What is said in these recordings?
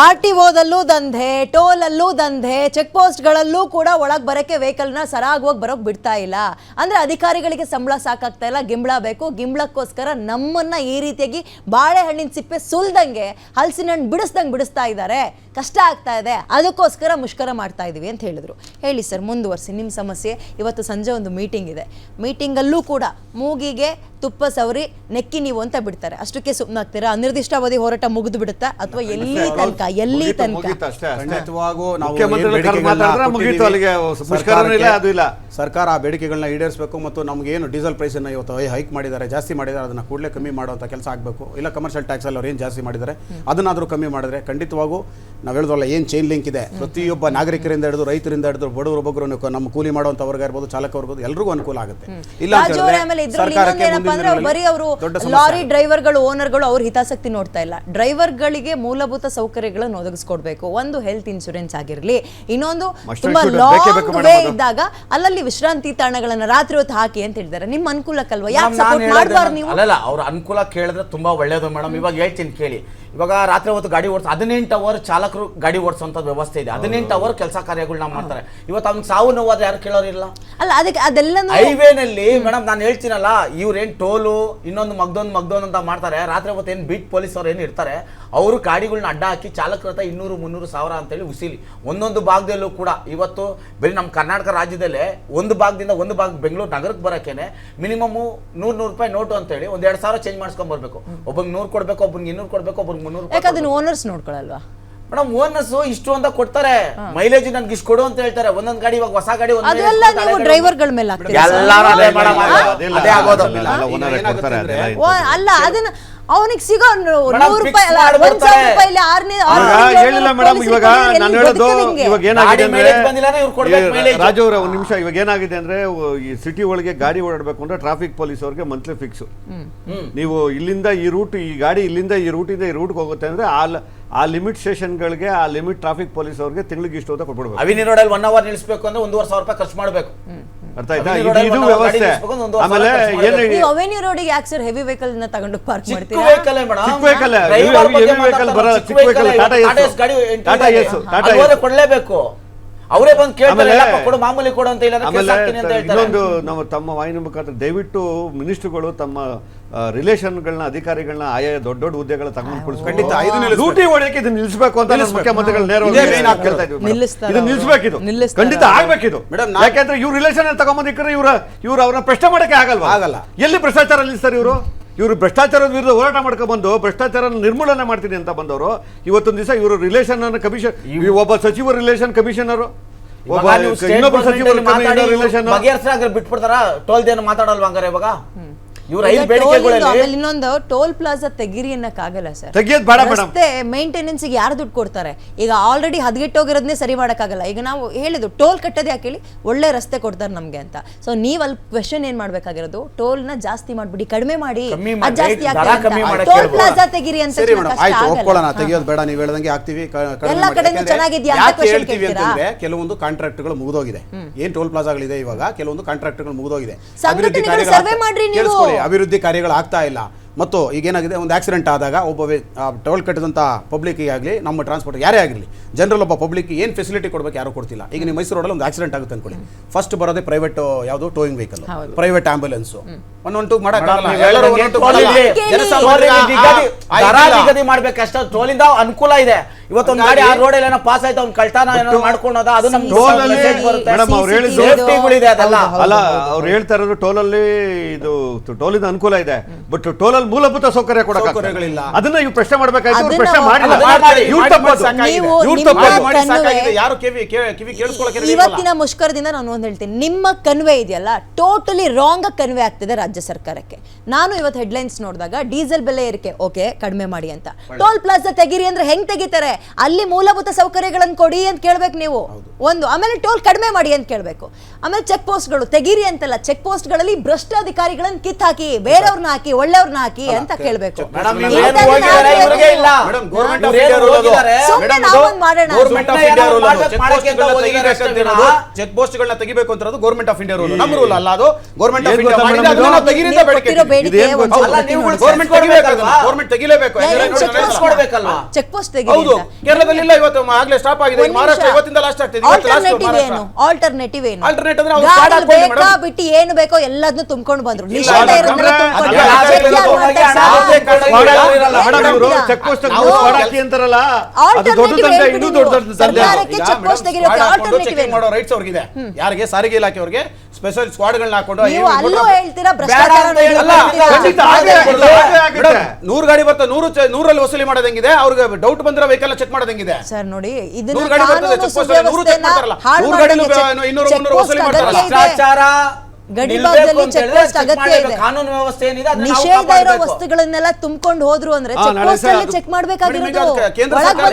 R T ಓದಲ್ಲೂ ದಂಧೆ ಟೋಲಲ್ಲೂ ದಂಧೆ check ಪೋಸ್ಟ್ಗಳಲ್ಲೂ ಕೂಡ ಒಳಗೆ ಬರೋಕ್ಕೆ ವೆಹಿಕಲ್ನ ಸರಾಗವಾಗಿ ಬರೋಕ್ ಬಿಡ್ತಾ ಇಲ್ಲ. ಅಂದ್ರೆ ಅಧಿಕಾರಿಗಳಿಗೆ ಸಂಬಳ ಸಾಕಾಗ್ತಾ ಇಲ್ಲ ಗಿಂಬಳ ಬೇಕು. ಗಿಂಬಳಕ್ಕೋಸ್ಕರ ನಮ್ಮನ್ನ ಈ ರೀತಿಯಾಗಿ ಬಾಳೆಹಣ್ಣಿನ ಸಿಪ್ಪೆ ಸುಲ್ದಂಗೆ ಹಲಸಿನ ಹಣ್ಣು ಬಿಡಿಸ್ದಂಗೆ ಬಿಡಿಸ್ತಾ ಇದ್ದಾರೆ. ಕಷ್ಟ ಆಗ್ತಾ ಇದೆ. ಅದಕ್ಕೋಸ್ಕರ ಮುಷ್ಕರ ಮಾಡ್ತಾ ಇದೀವಿ ಅಂತ ಹೇಳಿದ್ರು. ಹೇಳಿ ಸರ್ ಮುಂದುವರಿಸಿ. ನಿಮ್ಮ ಸಮಸ್ಯೆ. ಇವತ್ತು ಸಂಜೆ ಒಂದು ಮೀಟಿಂಗ್ ಇದೆ. ಮೀಟಿಂಗಲ್ಲೂ ಕೂಡ ಮೂಗಿಗೆ ತುಪ್ಪ ಸವರಿ ನೆಕ್ಕಿ ನೀವು ಅಂತ ಬಿಡ್ತಾರೆ. ಅಷ್ಟಕ್ಕೆ ಸುಮ್ಮನಾಗ್ತೀರಾ ಅನಿರ್ದಿಷ್ಟಾವಧಿ ಹೋರಾಟ ಮುಗಿದು ಬಿಡುತ್ತಾ? ಅಥವಾ ಎಲ್ಲಿ ತನಕ? ಎಲ್ಲಿ ತನಕ. ಖಂಡಿತವಾಗೂ ನಾವು. ಸರ್ಕಾರ ಆ ಬೇಡಿಕೆಗಳನ್ನ ಈಡೇರಿಸಬೇಕು ಮತ್ತು ನಮ್ಗೆ ಏನು ಡೀಸೆಲ್ ಪ್ರೈಸ್ ಅನ್ನ ಇವತ್ತು ಹೈಕ್ ಮಾಡಿದ್ದಾರೆ ಜಾಸ್ತಿ ಮಾಡಿದ್ದಾರೆ ಅದನ್ನ ಕೂಡಲೇ ಕಮ್ಮಿ ಮಾಡುವಂತ ಕೆಲಸ ಆಗಬೇಕು. ಇಲ್ಲ ಕಮರ್ಷಿಯಲ್ ಟ್ಯಾಕ್ಸ್ ಅಲ್ಲಿ ಅವ್ರು ಏನು ಜಾಸ್ತಿ ಮಾಡಿದ್ದಾರೆ ಅದನ್ನಾದ್ರೂ ಕಮ್ಮಿ ಮಾಡಿದ್ರೆ ಖಂಡಿತವಾಗೂ ನಾವು ಹೇಳಿದ್ರಲ್ಲ ಏನು ಚೈನ್ ಲಿಂಕ್ ಇದೆ. ಪ್ರತಿಯೊಬ್ಬ ನಾಗರಿಕರಿಂದ ಹಿಡಿದು ರೈತರಿಂದ ಹಿಡಿದು ಬಡವರು ಒಬ್ಬರು ನಮ್ಮ ಕೂಲಿ ಮಾಡುವಂತ ವರ್ಗ ಇರ್ಬೋದು ಚಾಲಕ ಇರ್ಬೋದು ಎಲ್ರಿಗೂ ಅನುಕೂಲ ಆಗುತ್ತೆ. ಇಲ್ಲ ಬರೀ ಅವರು ಲಾರಿ ಡ್ರೈವರ್ಗಳು ಓನರ್ಗಳು ಅವ್ರ ಹಿತಾಸಕ್ತಿ ನೋಡ್ತಾ ಇಲ್ಲ. ಡ್ರೈವರ್ಗಳಿಗೆ ಮೂಲಭೂತ ಸೌಕರ್ಯಗಳನ್ನು ಒದಗಿಸ್ಕೊಡ್ಬೇಕು. ಒಂದು ಹೆಲ್ತ್ ಇನ್ಶೂರೆನ್ಸ್ ಆಗಿರಲಿ ಇನ್ನೊಂದು ತುಂಬಾ ಲಾಂಗ್ ವೇ ಇದ್ದಾಗ ಅಲ್ಲಲ್ಲಿ ವಿಶ್ರಾಂತಿ ತಾಣಗಳನ್ನ ರಾತ್ರಿ ಹೊತ್ತು ಹಾಕಿ ಅಂತ ಹೇಳಿದ್ದಾರೆ ನಿಮ್ಮ ಅನುಕೂಲಕ್ಕಲ್ವಾ? ಯಾಕೆ ಸಪೋರ್ಟ್ ಮಾಡಬಾರ್ದು ನೀವು? ಅಲ್ಲಲ್ಲ ಅವ್ರ ಅನುಕೂಲ ಕೇಳಿದ್ರೆ ತುಂಬಾ ಒಳ್ಳೇದು ಮೇಡಮ್ ಇವಾಗ ಹೇಳ್ತೀನಿ ಕೇಳಿ. ಇವಾಗ ರಾತ್ರಿ ಹೊತ್ತು ಗಾಡಿ ಓಡಿಸ್ ಹದಿನೆಂಟು ಅವರ್ ಚಾಲಕರು ಗಾಡಿ ಓಡಿಸುವಂತ ವ್ಯವಸ್ಥೆ ಇದೆ. ಹದಿನೆಂಟು ಅವರ್ ಕೆಲಸ ಕಾರ್ಯಗಳನ್ನ ಮಾಡ್ತಾರೆ. ಇವತ್ತು ಅವ್ನಿಗೆ ಸಾವು ನೋವಾದ್ರೆ ಯಾರು ಕೇಳೋರಿಲ್ಲ. ಅಲ್ಲ ಅದಕ್ಕೆ ಅದೆಲ್ಲ ಹೈವೇನಲ್ಲಿ ಮೇಡಮ್ ನಾನು ಹೇಳ್ತೀನಲ್ಲ ಇವ್ರೇನು ಟೋಲು ಇನ್ನೊಂದು ಮಗ್ದೊಂದು ಮಗ್ದೊಂದು ಅಂತ ಮಾಡ್ತಾರೆ. ರಾತ್ರಿ ಹೊತ್ತು ಏನು ಬೀಟ್ ಪೊಲೀಸ್ ಅವ್ರು ಏನು ಇರ್ತಾರೆ ಅವರು ಗಾಡಿಗಳನ್ನ ಅಡ್ಡ ಹಾಕಿ ಚಾಲಕರ ಹತ್ರ ಇನ್ನೂರು ಮುನ್ನೂರು ಸಾವಿರ ಅಂತೇಳಿ ಉಸಿಲಿ. ಒಂದೊಂದು ಭಾಗದಲ್ಲೂ ಕೂಡ ಇವತ್ತು ಬರೀ ನಮ್ಮ ಕರ್ನಾಟಕ ರಾಜ್ಯದಲ್ಲೇ ಒಂದು ಭಾಗದಿಂದ ಒಂದು ಭಾಗ ಬೆಂಗಳೂರು ನಗರಕ್ಕೆ ಬರೋಕ್ಕೇನೆ ಮಿನಿಮಮ್ ನೂರು ನೂರು ರೂಪಾಯಿ ನೋಟು ಅಂತೇಳಿ ಒಂದು ಎರಡು ಸಾವಿರ ಚೇಂಜ್ ಮಾಡ್ಸ್ಕೊಂಡ್ಬರ್ಬೇಕು ಒಬ್ಬಂಗೆ ನೂರು ಕೊಡಬೇಕು ಒಬ್ಬಂಗೆ ಇನ್ನೂರು ಕೊಡಬೇಕು ಒಬ್ಬಂಗೆ ಮುನ್ನೂರು ಯಾಕೆ ಅದನ್ನ ಓನರ್ಸ್ ನೋಡ್ಕೊಳಲ್ವಾ? ಮೇಡಮ್ ಓನರ್ಸ್ ಇಷ್ಟು ಅಂತ ಕೊಡ್ತಾರೆ. ಮೈಲೇಜ್ ನನ್ಗೆ ಇಷ್ಟು ಕೊಡು ಅಂತ ಹೇಳ್ತಾರೆ. ಒಂದೊಂದ್ ಗಾಡಿ ಇವಾಗ ಹೊಸ ಗಾಡಿ ಒಂದ್ ಅದೆಲ್ಲ ನೀವು ಡ್ರೈವರ್ಗಳ ಮೇಲೆ ಹಾಕ್ತೀರಾ? ಎಲ್ಲರೂ ಅದೇ ಮೇಡಮ್ ಅದೆಲ್ಲ ಅದೇ ಆಗೋದು. ಅಲ್ಲ, ಈಗ ಓನರೇ ಏನಾಗುತ್ತೆ ಅಂದ್ರೆ- ಓ, ಅಲ್ಲ ಅದನ್ನ ಅವನಿಗೆ ಸಿಗೋ ನೂರು ರೂಪಾಯಿ ಅಲ್ಲ ಒಂದ್ ಮಾಡ್ಬಿಡ್ತಾರೆ. ಸಾವಿರ ರೂಪಾಯಿ ಇಲ್ಲಿ ಆರ್ನೇ ಆರು ಇವಾಗ ತಿಂಗಳು ಹೇಳಿಲ್ಲ ಪೊಲೀಸ್ ಇವಾಗ ಇಟ್ಕೊಂಡಿದ್ರೆ ನಾನು ಹೇಳೋದು ಬದುಕೋದು ಹೆಂಗೆ? ಇವಾಗ ಏನಾಗಿದೆ ಗಾಡಿ ಅಂದ್ರೆ mileage ಬಂದಿಲ್ಲ ಅಂದ್ರೆ ಇವ್ರು ಕೊಡ್ಬೇಕು ಈ mileage. ರಾಜು ಅವರ ಒಂದು ನಿಮಿಷ ಇವಾಗ ಏನಾಗಿದೆ ಅಂದ್ರೆ ಈ ಸಿಟಿ ಒಳಗೆ ಗಾಡಿ ಓಡಾಡಬೇಕು ಅಂದ್ರೆ ಟ್ರಾಫಿಕ್ ಪೊಲೀಸ್ ಅವ್ರಿಗೆ ಮಂತ್ಲಿ ಫಿಕ್ಸ್ ನೀವು ಇಲ್ಲಿಂದ ಈ ರೂಟ್ ಈ ಗಾಡಿ ಇಲ್ಲಿಂದ ಈ ರೂಟ್ ಇಂದ ಈ ರೂಟ್ಗೆ ಹೋಗುತ್ತೆ ಅಂದ್ರೆ ಆ ಲ- ಆ ಲಿಮಿಟ್ ಸ್ಟೇಷನ್ಗಳಿಗೆ ಆ ಲಿಮಿಟ್ ಟ್ರಾಫಿಕ್ ಪೊಲೀಸ್ ಅವ್ರಿಗೆ ತಿಂಗಳಿಗೆ ಇಷ್ಟು ಅಂತ ಕೊಟ್ಬಿಡ್ಬೇಕು ಅವಿನಿ ರೋಡಲ್ಲಿ ಒನ್ ಅವರ್ ನಿಲ್ಲಿಸ್ಬೇಕು ಅಂದ್ರೆ ಒಂದೂವರೆ ಸಾವಿರ ರೂಪಾಯಿ ಖರ್ಚು ಮಾಡಬೇಕು ಅರ್ಥ ಆಯ್ತಾ? ಇದು ರೋಡಲ್ಲಿ ಇದು ಒಂದು ಗಾಡಿ ವ್ಯವಸ್ಥೆ. ನಿಲ್ಲಿಸ್ಬೇಕು ಅಂದ್ರೆ ಒಂದು ವರ್ಷ ಆಮೇಲೆ ಖರ್ಚು ಏನು ಅವೆನ್ಯೂ ರೋಡಿಗೆ ಯಾಕೆ ಸರ್ ಹೆವಿ ವೆಹಿಕಲ್ನ ತಗೊಂಡು ಪಾರ್ಕ್ ಮಾಡ್ತೀರಾ? ವೆಹಿಕಲ್ ಮೇಡಮ್ ಚಿಕ್ಕ ಬರಲ್ಲ, ಚಿಕ್ಕ ಟಾಟಾ ಟಾಟಾ. ಟಾಟಾ ಕೊಡ್ಲೇಬೇಕು. ಅವರೇ ಬಂದು ಕೇಳ್ತಾರೆ ಕೊಡು ಮಾಮೂಲಿ ಕೊಡು ಅಂತ ಇಲ್ಲ ಇನ್ನೊಂದು ನಮ್ಮ ತಮ್ಮ ವಾಹಿನಿ ಮುಖಾಂತರ ದಯವಿಟ್ಟು ಮಿನಿಸ್ಟರ್ಗಳು ತಮ್ಮ ರಿಲೇಷನ್ಗಳನ್ನ ಅಧಿಕಾರಿಗಳನ್ನ ಆಯಾ ದೊಡ್ಡ ದೊಡ್ಡ ಹುದ್ದೆಗಳ ತಗೊಂಡು. ಲೂಟಿ ಹೊಡೆಯಕ್ಕೆ ಇದು ನಿಲ್ಲಿಸಬೇಕು ಅಂತ ನಮ್ಮ ಮುಖ್ಯಮಂತ್ರಿಗಳು ನೇರವಾಗಿ ಇದೇ ನಿಲ್ಲಿಸ್ಬೇಕಿದು. ಖಂಡಿತ. ಆಗ್ಬೇಕಿದು. ಯಾಕೆಂದ್ರೆ ಇವ್ರ ರಿಲೇಷನ್ ತಗೊಂಬಂದಿಕ್ಕರೆ ಇವ್ರ ಇವ್ರ ಅವ್ರನ್ನ ಪ್ರಶ್ನೆ ಮಾಡಕ್ಕೆ ಆಗಲ್ವಾ? ಆಗಲ್ಲ. ಎಲ್ಲಿ ಭ್ರಷ್ಟಾಚಾರ ನಿಲ್ಲಿಸ್ತಾರೆ ಇವರು? ಇವರು ಭ್ರಷ್ಟಾಚಾರದ ವಿರುದ್ಧ ಹೋರಾಟ ಮಾಡ್ಕೊಂಡು ಬಂದು ಭ್ರಷ್ಟಾಚಾರ ನಿರ್ಮೂಲನೆ ಮಾಡ್ತೀನಿ ಅಂತ ಬಂದವರು ಇವತ್ತೊಂದು ದಿವಸ ಇವರು ರಿಲೇಷನ್ ಅನ್ನು ಕಮಿಷನ್ ಒಬ್ಬ ಸಚಿವ ರಿಲೇಷನ್ ಕಮಿಷನರು ಇನ್ನೊಬ್ಬ ಸಚಿವ ರಿಲೇಷನ್ ಬಿಟ್ಬಿಡ್ತಾರ? ಟೋಲ್ದೇನು ಮಾತಾಡಲ್ವಾ ಹಂಗಾರೆ ಇವಾಗ? ಇವ್ರ ಐದು ಬೇಡಿಕೆಗಳಲ್ಲಿ ಆಮೇಲೆ ಇನ್ನೊಂದು ಟೋಲ್ ಪ್ಲಾಜಾ ತೆಗೀರಿ ಅನ್ನಕ್ಕಾಗಲ್ಲ ಸರ್ ತೆಗಿಯೋದು ಬೇಡ ಮೇಡಮ್. ರಸ್ತೆ ಮೇಂಟೆನೆನ್ಸ್ ಯಾರು ದುಡ್ಡು ಕೊಡ್ತಾರೆ? ಈಗ ಆಲ್ರೆಡಿ ಹದಗೆಟ್ಟೋಗಿರೋದನ್ನೇ ಸರಿ ಮಾಡಕ್ಕಾಗಲ್ಲ. ಈಗ ನಾವು ಹೇಳಿದ್ದು ಟೋಲ್ ಕಟ್ಟೋದು ಯಾಕೆ ಹೇಳಿ? ಒಳ್ಳೆ ರಸ್ತೆ ಕೊಡ್ತಾರೆ ನಮ್ಗೆ ಅಂತ. ಸೊ ನೀವು ಅಲ್ಲಿ ಕ್ವೆಶನ್ ಏನ್ ಮಾಡ್ಬೇಕಾಗಿರೋದು? ಟೋಲ್ನ ಜಾಸ್ತಿ ಮಾಡ್ಬಿಡಿ ಕಡಿಮೆ ಮಾಡಿ. ಕಮ್ಮಿ ಅದ್ ಮಾಡಿ, ಜಾಸ್ತಿ ದರ ಆಗ್ತದೆ ಕಮ್ಮಿ ಮಾಡಕ್ಕೆ ಟೋಲ್ ಹೇಳ್ಬೋದಾ? ಪ್ಲಾಜಾ ತೆಗೀರಿ ಅಂತ ಸರಿ ಮೇಡಮ್ ಆಯ್ತು. ಒಪ್ಕೊಳ್ಳೋಣ ತೆಗಿಯೋದು ಬೇಡ ನೀವು ಹೇಳ್ದಂಗೆ ಆಗ್ತೀವಿ ಕ- ಕಡಿಮೆ ಎಲ್ಲ ಮಾಡಿ. ಕಡೆನೂ ಯಾಕೆಂದ್ರೆ ಚೆನ್ನಾಗಿದ್ಯಾ ಅಂತ ಯಾಕೆ question ಹೇಳ್ತೀವಿ ಕೇಳ್ತೀರಾ? ಅಂತಂದ್ರೆ ಕೆಲವೊಂದು ಕಾಂಟ್ರಾಕ್ಟ್ಗಳು ಮುಗಿದೋಗಿದೆ. ಏನ್ ಟೋಲ್ ಪ್ಲಾಜಾಗಳಿದೆ ಇವಾಗ? ಕೆಲವೊಂದು ಕಾಂಟ್ರಾಕ್ಟ್ಗಳು ಮುಗಿದೋಗಿದೆ. ಸಂಘಟನೆಗಳು survey ಮಾಡ್ರಿ ನೀವು. ಕೇಳಿಸ್ಕೊಳ್ಳಿ, ಅಭಿವೃದ್ಧಿ ಕಾರ್ಯಗಳು ಆಗ್ತಾ ಇಲ್ಲ. ಮತ್ತು ಈಗ ಏನಾಗಿದೆ ಒಂದು ಆಕ್ಸಿಡೆಂಟ್ ಆದಾಗ ಒಬ್ಬ ಟೋಲ್ ಕಟ್ಟಿದಂಥ ಪಬ್ಲಿಕ್ಗೆ ಆಗಲಿ ನಮ್ಮ ಟ್ರಾನ್ಸ್ಪೋರ್ಟ್ ಯಾರೇ ಆಗಲಿ ಜನರಲ್ ಒಬ್ಬ ಪಬ್ಲಿಕ್ ಏನು ಫೆಸಿಲಿಟಿ ಕೊಡಬೇಕು ಯಾರು ಕೊಡ್ತಿಲ್ಲ. ಈಗ ನೀವು ಮೈಸೂರು ರೋಡಲ್ಲಿ ಒಂದು ಆಕ್ಸಿಡೆಂಟ್ ಆಗುತ್ತೆ ಅಂದ್ಕೊಳ್ಳಿ ಫಸ್ಟ್ ಬರೋದೇ ಪ್ರೈವೇಟ್ ಯಾವುದು towing vehicle private ambulance one one two toll toll ನಿಗದಿ ಮಾಡ್ಬೇಕಷ್ಟ ಟೋಲಿಂದ ಅನುಕೂಲ ಇದೆ. ಇವತ್ತೊಂದು ಗಾಡಿ ಆ ರೋಡ್ ಏನೋ ಪಾಸ್ ಆಯ್ತು ಅವ್ನು ಕಳ್ತಾನ ಏನೋ ಮಾಡ್ಕೊಂಡೋದ ಅದು ಟೋಲ್ ಬರುತ್ತೆ. ಮೇಡಮ್ ಅವ್ರು ಅದೆಲ್ಲ. ಅಲ್ಲ ಅವ್ರು ಹೇಳ್ತಾ ಇರೋದು ಟೋಲಲ್ಲಿ ಇದು ಟೋಲಿಂದ ಅನುಕೂಲ ಇದೆ. ಬಟ್ ಟೋಲಲ್ಲಿ ಮೂಲಭೂತ ಸೌಕರ್ಯ ಕೊಡಕ್ಕೆ ಅದನ್ನ ಇವ್ರು ಪ್ರಶ್ನೆ ಮಾಡ್ಬೇಕಾಯ್ತು ಪ್ರಶ್ನೆ ಮಾಡಿಲ್ಲ. ನೀವು ಯಾರು ಕಿವಿ ಕಿವಿ ಇವತ್ತಿನ ಮುಷ್ಕರದಿಂದ ನಾನು ಒಂದು ಹೇಳ್ತೀನಿ. ನಿಮ್ಮ ಕನ್ವೆ ಇದೆಯಲ್ಲ? ಟೋಟಲಿ ರಾಂಗ್ ಕನ್ವೆ ಆಗ್ತಿದೆ ರಾಜ್ಯ ಸರ್ಕಾರಕ್ಕೆ. ನಾನು ಇವತ್ತು ಹೆಡ್ಲೈನ್ಸ್ ನೋಡಿದಾಗ ಡೀಸೆಲ್ ಬೆಲೆ ಏರಿಕೆ ಓಕೆ ಕಡಿಮೆ ಮಾಡಿ ಅಂತ. ಟೋಲ್ ಪ್ಲಾಜಾ ತೆಗೀರಿ ಅಂದ್ರೆ ಹೆಂಗ್ ತೆಗಿತಾರೆ? ಅಲ್ಲಿ ಮೂಲಭೂತ ಸೌಕರ್ಯಗಳನ್ನು ಕೊಡಿ ಅಂತ ಕೇಳ್ಬೇಕು ನೀವು. ಒಂದು ಆಮೇಲೆ ಟೋಲ್ ಕಡಿಮೆ ಮಾಡಿ ಅಂತ ಕೇಳ್ಬೇಕು. ಆಮೇಲೆ ಚೆಕ್ ಪೋಸ್ಟ್ಗಳು ತೆಗೀರಿ ಅಂತಲ್ಲ ಚೆಕ್ ಪೋಸ್ಟ್ಗಳಲ್ಲಿ ಭ್ರಷ್ಟ ಅಧಿಕಾರಿಗಳನ್ನು ಕಿತ್ ಹಾಕಿ ಬೇರೆಯವ್ರನ್ನ ಹಾಕಿ ಒಳ್ಳೆಯವ್ರನ್ನ ಹಾಕಿ. ಅಂತ ಕೇಳ್ಬೇಕು ಚೆಕ್ ಪೋಸ್ಟ್ ಅಂತ ಗಳನ್ನ ತೆಗಿಬೇಕು ಅಂತಿರೋದು ಗೌರ್ಮೆಂಟ್ ಆಫ್ ಇಂಡಿಯಾ ರೂಲ್ ನಮ್ಮ ರೂಲ್ ಅಲ್ಲ ಅದು ಗೌರ್ಮೆಂಟ್ ಆಫ್ ಇಂಡಿಯಾ ಅಂತ. ಗೌರ್ಮೆಂಟ್ ತೆಗಿಲೇಬೇಕು ಏನ್ ಚೆಕ್ ಪೋಸ್ಟ್ ಹೌದು ಕೇರಳದಲ್ಲಿ ಇಲ್ಲ ಇವತ್ತು ಆಗ್ಲೇ ಸ್ಟಾಪ್ ಆಗಿದೆ ಮಹಾರಾಷ್ಟ್ರ. ಇವತ್ತಿಂದ ಲಾಸ್ಟ್ ಆಗ್ತಿದೆ ಆಲ್ಟರ್ನೇಟಿವ್ ಏನು ಆಲ್ಟರ್ನೇಟಿವ್ ಏನು Alternate ಅಂದ್ರೆ ಬೇಕಾ ಬಿಟ್ಟು ಏನು ಬೇಕೋ ಎಲ್ಲದನ್ನು ತುಂಬಿಕೊಂಡು ಬಂದ್ರು ನಿಷೇಧ ಅದು ಇರೋದನ್ನ ಸಾರಿಗೆ ಇಲಾಖೆ ಅವ್ರಿಗೆ. ಚೆಕ್ ಪೋಸ್ಟ್ ನಾವು ಸ್ಕ್ವಾಡ್ ಹಾಕಿ ಅಂತಾರಲ್ಲ. ಅದು ದೊಡ್ಡ ದಂಧೆ ಹೇಳ್ಬಿಡಿ ಇನ್ನೂ ನೀವು. ದೊಡ್ಡ ದಂಧೆ ಚೆಕ್ ಪೋಸ್ಟ್ ತೆಗಿಯೋಕೆ ಸ್ಕ್ವಾಡ್ ಹಾಕೊಂಡು ಮಾಡೋ ರೈಟ್ಸ್ ಯಾರಿಗೆ? ಸಾರಿಗೆ ಸ್ಪೆಷಲ್ ನೂರು ಗಾಡಿ ಬರ್ತಾ ನೂರು ನೂರಲ್ಲಿ ವಸೂಲಿ ಮಾಡೋದು ಹೆಂಗಿದೆ? ಅವ್ರಿಗೆ ಡೌಟ್ ಬಂದಿರೋ ವೆಹಿಕಲ್ ಚೆಕ್ ಮಾಡೋದು ಹೆಂಗಿದೆ? ಸರ್ ನೋಡಿ ಇದನ್ನ ನೂರು ಗಾಡಿ ಬರ್ತದೆ, ಚೆಕ್ ಪೋಸ್ಟ್ ಅಲ್ಲಿ ನೂರು ಚೆಕ್ ಮಾಡ್ತಾರಲ್ಲ. ನೂರು ಗಾಡಿ ಇನ್ನೂರು, ಮುನ್ನೂರು ವಸೂಲಿ ಮಾಡ್ತಾರಲ್ಲ. ಭ್ರಷ್ಟಾಚಾರ ಗಡಿ ಭಾಗದಲ್ಲಿ ಚೆಕ್ ಪೋಸ್ಟ್ ಚೆಕ್ ಅಗತ್ಯ ಇದೆ. ಕಾನೂನು ವ್ಯವಸ್ಥೆ ಏನಿದೆ ನಿಷೇಧ ಇರೋ ವಸ್ತುಗಳನ್ನೆಲ್ಲ ತುಂಬಿಕೊಂಡು ಹೋದ್ರು ಅಂದ್ರೆ ಚೆಕ್ ಪೋಸ್ಟ್ ಅಲ್ಲಿ ಚೆಕ್ ಮಾಡಬೇಕಾಗಿರೋದು. ಕೇಂದ್ರ ಸರ್ಕಾರದ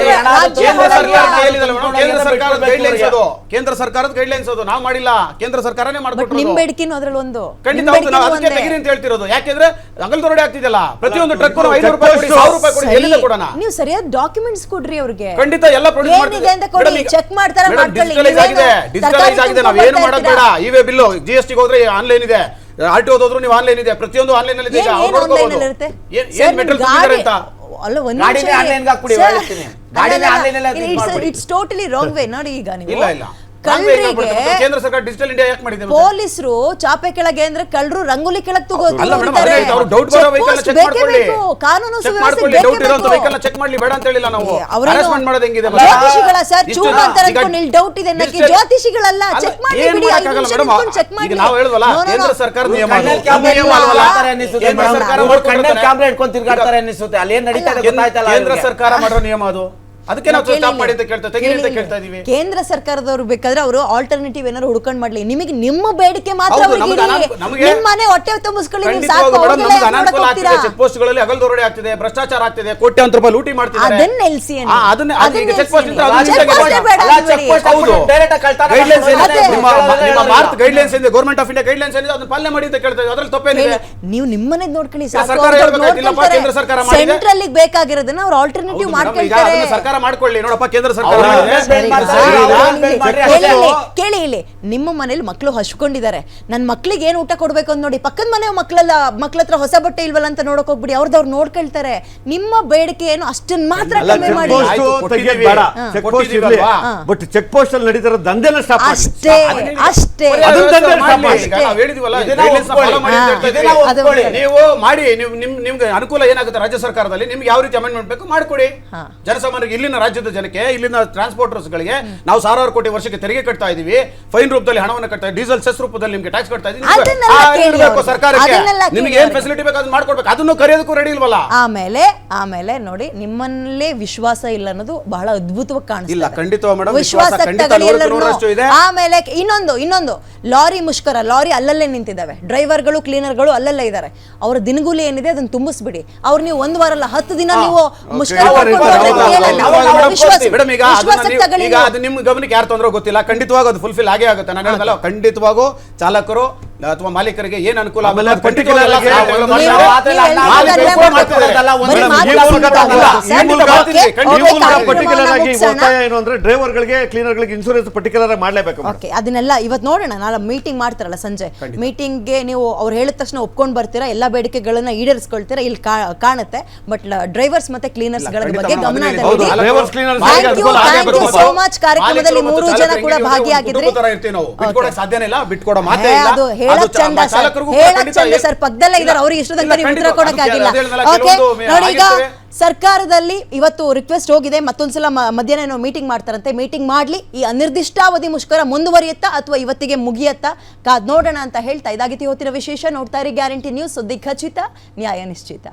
ಗೈಡ್ಲೈನ್ಸ್ ಇವ್ರಿಗೆ. ಅದು. ಕೇಂದ್ರ ಸರ್ಕಾರದ ಗೈಡ್ಲೈನ್ಸ್ ಅದು. ನಾವು ಮಾಡಿಲ್ಲ. ಕೇಂದ್ರ ಸರ್ಕಾರನೇ ಬಟ್ ನಿಮ್ಮ ನಿಮ್ ಬೇಡಿಕೆನೂ ಅದ್ರಲ್ಲಿ ಒಂದು. ಖಂಡಿತ ಹೌದು. ನಾವು ಅದಕ್ಕೆ. ತೆಗೀರಿ ಅಂತ ಹೇಳ್ತಿರೋದು. ಯಾಕೆಂದ್ರೆ ಅಗಲ್ದೊರಡೆ ಆಗ್ತಿದೆಯಲ್ಲ. ಪ್ರತಿಯೊಂದು ಅಲ್ಲ, ಟ್ರಕ್ ಇದು ಐನೂರು ರೂಪಾಯಿ ಕೊಡಿ check ಸಾವಿರ ರೂಪಾಯಿ ಕೊಡಿ. ಎಲ್ಲಿಂದ ಕೊಡೋಣ? ನೀವು ಸರಿಯಾದ ಡಾಕ್ಯುಮೆಂಟ್ಸ್ ಕೊಡ್ರಿ ಅವ್ರಿಗೆ. ಖಂಡಿತ ಎಲ್ಲ ಪ್ರೊಡ್ಯೂಸ್ ಏನಿದೆ ಅಂತ ಕೊಡಿ, check ಮಾಡ್ತಾರೆ, ಮಾಡ್ಕೊಳ್ಳಿ. ಡಿಜಿಟಲೈಸ್ ಆಗಿದೆ. ಡಿಜಿಟಲೈಸ್ ಆಗಿದೆ. ನಾವು ಏನು ಮಾಡೋದು ಬೇಡ. ಇವೆ ಬಿಲ್ಲು ಜಿ ಎಸ್ ಟಿಗೆ ಹೋದ್ರೆ ಆನ್ಲೈನ್ ಇದೆ. ಆರ್ ಟಿ ಹೋದ್ರು ನೀವು ಆನ್ಲೈನ್ ಇದೆ. ಪ್ರತಿಯೊಂದು ಆನ್ಲೈನ್ ಅಲ್ಲಿ ಇದೆ. ಟೋಟಲಿ ರಾಂಗ್ ಏನ್ ಅವ್ರು ನೋಡ್ಕೋಬಹುದು. ಅಲ್ಲಿ ಇರುತ್ತೆ? ಏನ್ ಸರ್, ಏನ್ ಮೆಟೀರಿಯಲ್ ತುಂಬಿದ್ದಾರೆ ಅಂತ ಅಲ್ಲ ಒಂದ್ ಗಾಡಿನೇ ನಿಮಿಷ ಗೆ ಹಾಕ್ಬಿಡಿ, ಹೇಳ್ತೀನಿ. ಗಾಡಿನೇ ಅಲ್ಲ, it's totally wrong way. ನೋಡಿ ಈಗ ನೀವು. ಇಲ್ಲ ಇಲ್ಲ. ಕಳ್ಳರಿಗೆ ಕೇಂದ್ರ ಸರ್ಕಾರ ಡಿಜಿಟಲ್ ಇಂಡಿಯಾ ಯಾಕೆ ಮಾಡಿದೆ ಮತ್ತೆ? ಪೊಲೀಸರು ಚಾಪೆ ಕೆಳಗೆ ಅಂದ್ರೆ ಕಳ್ಳರು ರಂಗೋಲಿ ಕೆಳಗ್ ತಗೋ ಅಲ್ಲ ಮೇಡಮ್ ತಗೋತಾರೆ. ಅದೇ ಅವ್ರು ಡೌಟ್ ಬರೋ Check ವೆಹಿಕಲ್ post ಚೆಕ್ ಮಾಡ್ಕೊಳ್ಳಿ ಕಾನೂನು ಚೆಕ್ ಸುವ್ಯವಸ್ಥೆ ಮಾಡ್ಕೊಳ್ಳಿ ಡೌಟ್ ಇರೋಂತ. ವೆಹಿಕಲ್ ಚೆಕ್ ಮಾಡ್ಲಿ ಬೇಡ ಅಂತ ಹೇಳಿಲ್ಲ ನಾವು ಹರಾಸ್ಮೆಂಟ್ ಮಾಡೋದು ಹೆಂಗಿದೆ ಜ್ಯೋತಿಷಿಗಳ ಸರ್ ಇಷ್ಟು- ಚೂಮ್ ಅಂತಾರೆ ಈಗ ಅನ್ಕೊಂಡು ಇಲ್ಲಿ ಡೌಟ್ ಇದೆ ನನಗೆ digital- ಜ್ಯೋತಿಷಿಗಳಲ್ಲ ಅಲ್ಲ, ಚೆಕ್ ಮಾಡಿ ಏನ್ ಬಿಡಿ ಐದು ಮಾಡಕ್ಕಾಗಲ್ಲ ನಿಮಿಷ ಮೇಡಮ್ ನಿಂತ್ಕೊಂಡು ಚೆಕ್ ಮಾಡಿ ಈಗ ನಾವು no. ಕೇಂದ್ರ ಸರ್ಕಾರ ನಿಯಮ ಅದು. ಕಣ್ಣಲ್ಲಿ ಕ್ಯಾಮ್ರಾ ನಿಯಮ ಅಲ್ವಲ್ಲ? ಕೇಂದ್ರ ಸರ್ಕಾರ ಮಾಡ್ಕೊಡ್ತಾರೆ. ಕ್ಯಾಮ್ರಾ ಇಟ್ಕೊಂಡು ತಿರ್ಗಾಡ್ತಾರೆ ಅನ್ನಿಸುತ್ತೆ ಅಲ್ಲಿ ಏನ್ ನಡೀತಾ ಇದೆ ಗೊತ್ತಾಯ್ತಲ್ಲ ಕೇಂದ್ರ ಅವ್ರಿಗೆ. ಸರ್ಕಾರ ಮಾಡೋ ನಿಯಮ ಅದು ಅದಕ್ಕೆ ನಾವು ಸ್ಟಾಪ್ ಮಾಡಿ ಅಂತ ಇಲ್ಲಿ. ಕೇಳ್ತಾ ತೆಗೀರಿ ಅಂತ ಕೇಳಿ. ಕೇಳ್ತಾ ಇದೀವಿ. ಕೇಂದ್ರ ಸರ್ಕಾರದವರು ಬೇಕಾದ್ರೆ ಅವರು ಆಲ್ಟರ್ನೇಟಿವ್ ಏನಾದ್ರು ಹುಡ್ಕೊಂಡ್ ಮಾಡ್ಲಿ. ನಿಮಗೆ ನಿಮ್ಮ ಬೇಡಿಕೆ ಮಾತ್ರ ನಿಮ್ಮ ಮನೆ ಹೊಟ್ಟೆ ತುಂಬಿಸ್ಕೊಳ್ಳಿ ನೀವು ಸಾಕು. ನಮ್ಗೆ ಅನಾನುಕೂಲ ಆಗ್ತಿದೆ? ಚೆಕ್ ಪೋಸ್ಟ್ಗಳಲ್ಲಿ ಹಗಲ್ದೊರಡೆ ಆಗ್ತಿದೆ ಭ್ರಷ್ಟಾಚಾರ ಆಗ್ತಿದೆ ಕೋಟ್ಯಾಂತರ ರೂಪಾಯಿ ಲೂಟಿ ಮಾಡ್ತಿದ್ದಾರೆ. ಅದನ್ನ ನಿಲ್ಸಿ ಈಗ ಚೆಕ್ ಪೋಸ್ಟ್ ಇದ್ರೆ ಚೆಕ್ ಪೋಸ್ಟೇ ಹೌದು. ಡೈರೆಕ್ಟ್ ಆಗಿ. ನಿಮ್ಮ ನಿಮ್ಮ Bharat government of India guidelines ಏನಿದೆ? ಅದನ್ನ ಪಾಲನೆ ಮಾಡಿ ಅಂತ ಕೇಳ್ತಾ ಅದ್ರಲ್ಲಿ ತಪ್ಪೇನಿದೆ? ನೀವು ನಿಮ್ಮನೆ ನೋಡ್ಕೊಳ್ಳಿ ಸಾಕು. ಸರ್ಕಾರ ಕೇಂದ್ರ ಸರ್ಕಾರ ಮಾಡಿದೆ. ಸೆಂಟ್ರಲ್ ಬೇಕಾಗಿರೋದನ್ನ ಅವ್ರು ಆಲ್ಟರ್ನೇಟಿವ್ ಮಾಡ್ಕೊಳ್ತಾರೆ. ಸರ್ಕಾರ ಮಾಡ್ಕೊಳ್ಳಿ. ನೋಡಪ್ಪ ಕೇಂದ್ರ ಸರ್ಕಾರ. ಕೇಳಿ ಇಲ್ಲಿ, ನಿಮ್ಮ ಮನೇಲಿ ಮಕ್ಕಳು ಹಚ್ಕೊಂಡಿದ್ದಾರೆ ನನ್ನ ಮಕ್ಳಿಗೆ ಏನು ಊಟ ಕೊಡ್ಬೇಕು ಅಂತ ನೋಡಿ ಪಕ್ಕದ ಮನೆ ಮಕ್ಕಳೆಲ್ಲ ಮಕ್ಳ ಹತ್ರ ಹೊಸ ಬಟ್ಟೆ ಇಲ್ವಲ್ಲ ಅಂತ ನೋಡಕ್ ಹೋಗ್ಬಿಡಿ. ಅವ್ರದ್ದು ಅವ್ರು ನೋಡ್ಕೊಳ್ತಾರೆ. ನಿಮ್ಮ ಬೇಡಿಕೆ ಏನು? ಅಷ್ಟನ್ನ ಮಾತ್ರ ಕಮ್ಮಿ ಮಾಡಿ. ಪೋಸ್ಟ್ ಆಯ್ತು, ಬೇಡ. ಚೆಕ್ ಪೋಸ್ಟ್ ಕೊಟ್ಟಿದ್ದೀವಲ್ವಾ? ಬಟ್ ಚೆಕ್ ಪೋಸ್ಟ್ ಅಲ್ಲಿ ನಡೀತಾರ ದಂಧೆನ ಸ್ಟಾಪ್ ಮಾಡಿ ಅಷ್ಟೇ. ಅಷ್ಟೇ. ನಾವು ಮಾಡಿ. ನೀವು ನಿಮ್ ನಿಮ್ಗೆ ಅನುಕೂಲ ಏನಾಗುತ್ತೆ ರಾಜ್ಯ ಸರ್ಕಾರದಲ್ಲಿ ನಿಮ್ಗೆ ಯಾವ ರೀತಿ ಅಮೆಂಡ್ಮೆಂಟ್ ಬೇಕು ಮಾಡ್ಕೊಡಿ. ಜನಸಾಮಾನ್ಯರಿಗೆ ಇಲ್ಲಿನ ರಾಜ್ಯದ ಜನಕ್ಕೆ ಇಲ್ಲಿನ ಟ್ರಾನ್ಸ್ಪೋರ್ಟರ್ಸ್ ಗಳಿಗೆ ನಾವು ಸಾವಿರಾರು ಕೋಟಿ ವರ್ಷಕ್ಕೆ ತೆರಿಗೆ ಕಟ್ತಾ ಇದೀವಿ. ಫೈನ್ ರೂಪದಲ್ಲಿ ಹಣವನ್ನು ಕಟ್ತಾ ಡೀಸೆಲ್ ಸೆಸ್ ರೂಪದಲ್ಲಿ ನಿಮ್ಗೆ ಟ್ಯಾಕ್ಸ್ ಕಟ್ತಾ ಇದೀವಿ. ಸರ್ಕಾರಕ್ಕೆ. ನಿಮ್ಗೆ ಏನ್ ಫೆಸಿಲಿಟಿ ಬೇಕು ಅದನ್ನ ಮಾಡ್ಕೊಡ್ಬೇಕು. ಅದನ್ನು ಕರೆಯೋದಕ್ಕೂ ರೆಡಿ ಇಲ್ವಲ್ಲ? ಆಮೇಲೆ ಆಮೇಲೆ ನೋಡಿ ನಿಮ್ಮಲ್ಲೇ ವಿಶ್ವಾಸ ಇಲ್ಲ ಅನ್ನೋದು ಬಹಳ ಅದ್ಭುತವಾಗಿ ಕಾಣಿಸ್ತಿಲ್ಲ ಇಲ್ಲ, ಖಂಡಿತವಾಗಿ ಮೇಡಮ್, ವಿಶ್ವಾಸ ಖಂಡಿತ. ಆಮೇಲೆ ಇನ್ನೊಂದು ಇನ್ನೊಂದು. mundo. ಲಾರಿ ಮುಷ್ಕರ ಲಾರಿ ಅಲ್ಲಲ್ಲೇ ನಿಂತಿದ್ದಾವೆ. ಡ್ರೈವರ್ಗಳು ಕ್ಲೀನರ್ಗಳು ಅಲ್ಲಲ್ಲೇ ಇದ್ದಾರೆ. ಅವರ ದಿನಗೂಲಿ ಏನಿದೆ ಅದನ್ನ ತುಂಬಿಸ್ಬಿಡಿ. ಅವ್ರು ನೀವು ಒಂದು ವಾರ ಅಲ್ಲ ಹತ್ತು ದಿನ ನೀವು ಮುಷ್ಕರ ನಿಮ್ ಗಮನಕ್ಕೆ ಯಾರು ತೊಂದ್ರೆ ಗೊತ್ತಿಲ್ಲ. ಖಂಡಿತವಾಗ ಅದು ಫುಲ್ಫಿಲ್ ಆಗೇ ಆಗುತ್ತೆ. ನಾನು ಹೇಳಿದಲ್ಲ ಖಂಡಿತವಾಗೂ ಚಾಲಕರು ಅಥವಾ ಮಾಲೀಕರಿಗೆ ಏನ್ ಅನುಕೂಲ ಪರ್ಟಿಕ್ಯುಲರ್ ಆಗಿ ಏನು ಅಂದ್ರೆ ಡ್ರೈವರ್ಗಳಿಗೆ ಕ್ಲೀನರ್ಗಳಿಗೆ ಇನ್ಶೂರೆನ್ಸ್ ಪರ್ಟಿಕ್ಯುಲರ್ ಆಗಿ ಮಾಡಲೇಬೇಕು ಓಕೆ ಅದನ್ನೆಲ್ಲ ಇವತ್ತು ನೋಡೋಣ. ನಾಳೆ ಮೀಟಿಂಗ್ ಮಾಡ್ತಾರಲ್ಲ ಸಂಜೆ. ಮೀಟಿಂಗ್ಗೆ ನೀವು ಅವ್ರು ಹೇಳಿದ ತಕ್ಷಣ ಒಪ್ಕೊಂಡು ಬರ್ತೀರಾ ಎಲ್ಲ ಬೇಡಿಕೆಗಳನ್ನ ಈಡೇರಿಸ್ಕೊಳ್ತೀರಾ ಇಲ್ಲಿ ಕಾಣುತ್ತೆ. ಬಟ್ ಡ್ರೈವರ್ಸ್ ಮತ್ತೆ ಕ್ಲೀನರ್ಸ್ಗಳ ಬಗ್ಗೆ ಗಮನ ಸೋ much. ಕಾರ್ಯಕ್ರಮದಲ್ಲಿ ಮೂರು ಜನ ಕೂಡ ಭಾಗಿಯಾಗಿದ್ರೆ ಭಾಗಿಯಾಗಿದ್ರಿ. ಕುಟುಂಬ ತರ ಇರ್ತೀವಿ ನಾವು. ಬಿಟ್ಕೊಡಕ್ ಸಾಧ್ಯನೇ ಇಲ್ಲ ಬಿಟ್ಕೊಡೋ ಮಾತೇ ಇಲ್ಲ. ಅದು ಹೇಳಕ್ ಚಂದ ಸರ್. ಹೇಳಕ್ ಚಂದ ಸರ್. ಪಕ್ಕದಲ್ಲೇ ಇದ್ದಾರೆ. ಅವ್ರಿಗೆ ಇಷ್ಟು ನೀವು ಉತ್ತರ. ಕೊಡಕ್ಕಾಗಿಲ್ಲ. ಓಕೆ ನೋಡಿ ಈಗ. ಸರ್ಕಾರದಲ್ಲಿ ಇವತ್ತು ರಿಕ್ವೆಸ್ಟ್ ಹೋಗಿದೆ ಮತ್ತೊಂದ್ಸಲ ಸಲ ಮಧ್ಯಾಹ್ನ ಏನೋ ಮೀಟಿಂಗ್ ಮಾಡ್ತಾರಂತೆ ಮೀಟಿಂಗ್ ಮಾಡ್ಲಿ, ಈ ಅನಿರ್ದಿಷ್ಟಾವಧಿ ಮುಷ್ಕರ ಮುಂದುವರಿಯುತ್ತಾ ಅಥವಾ ಇವತ್ತಿಗೆ ಮುಗಿಯತ್ತಾ? ಕಾದ್ ನೋಡೋಣ ಅಂತ ಹೇಳ್ತಾ ಇದಾಗಿತ್ತು. ಇವತ್ತಿನ ವಿಶೇಷ ನೋಡ್ತಾ ಇರಿ, ಗ್ಯಾರಂಟಿ ನ್ಯೂಸ್, ಸುದ್ದಿ ಖಚಿತ, ನ್ಯಾಯ ನಿಶ್ಚಿತ.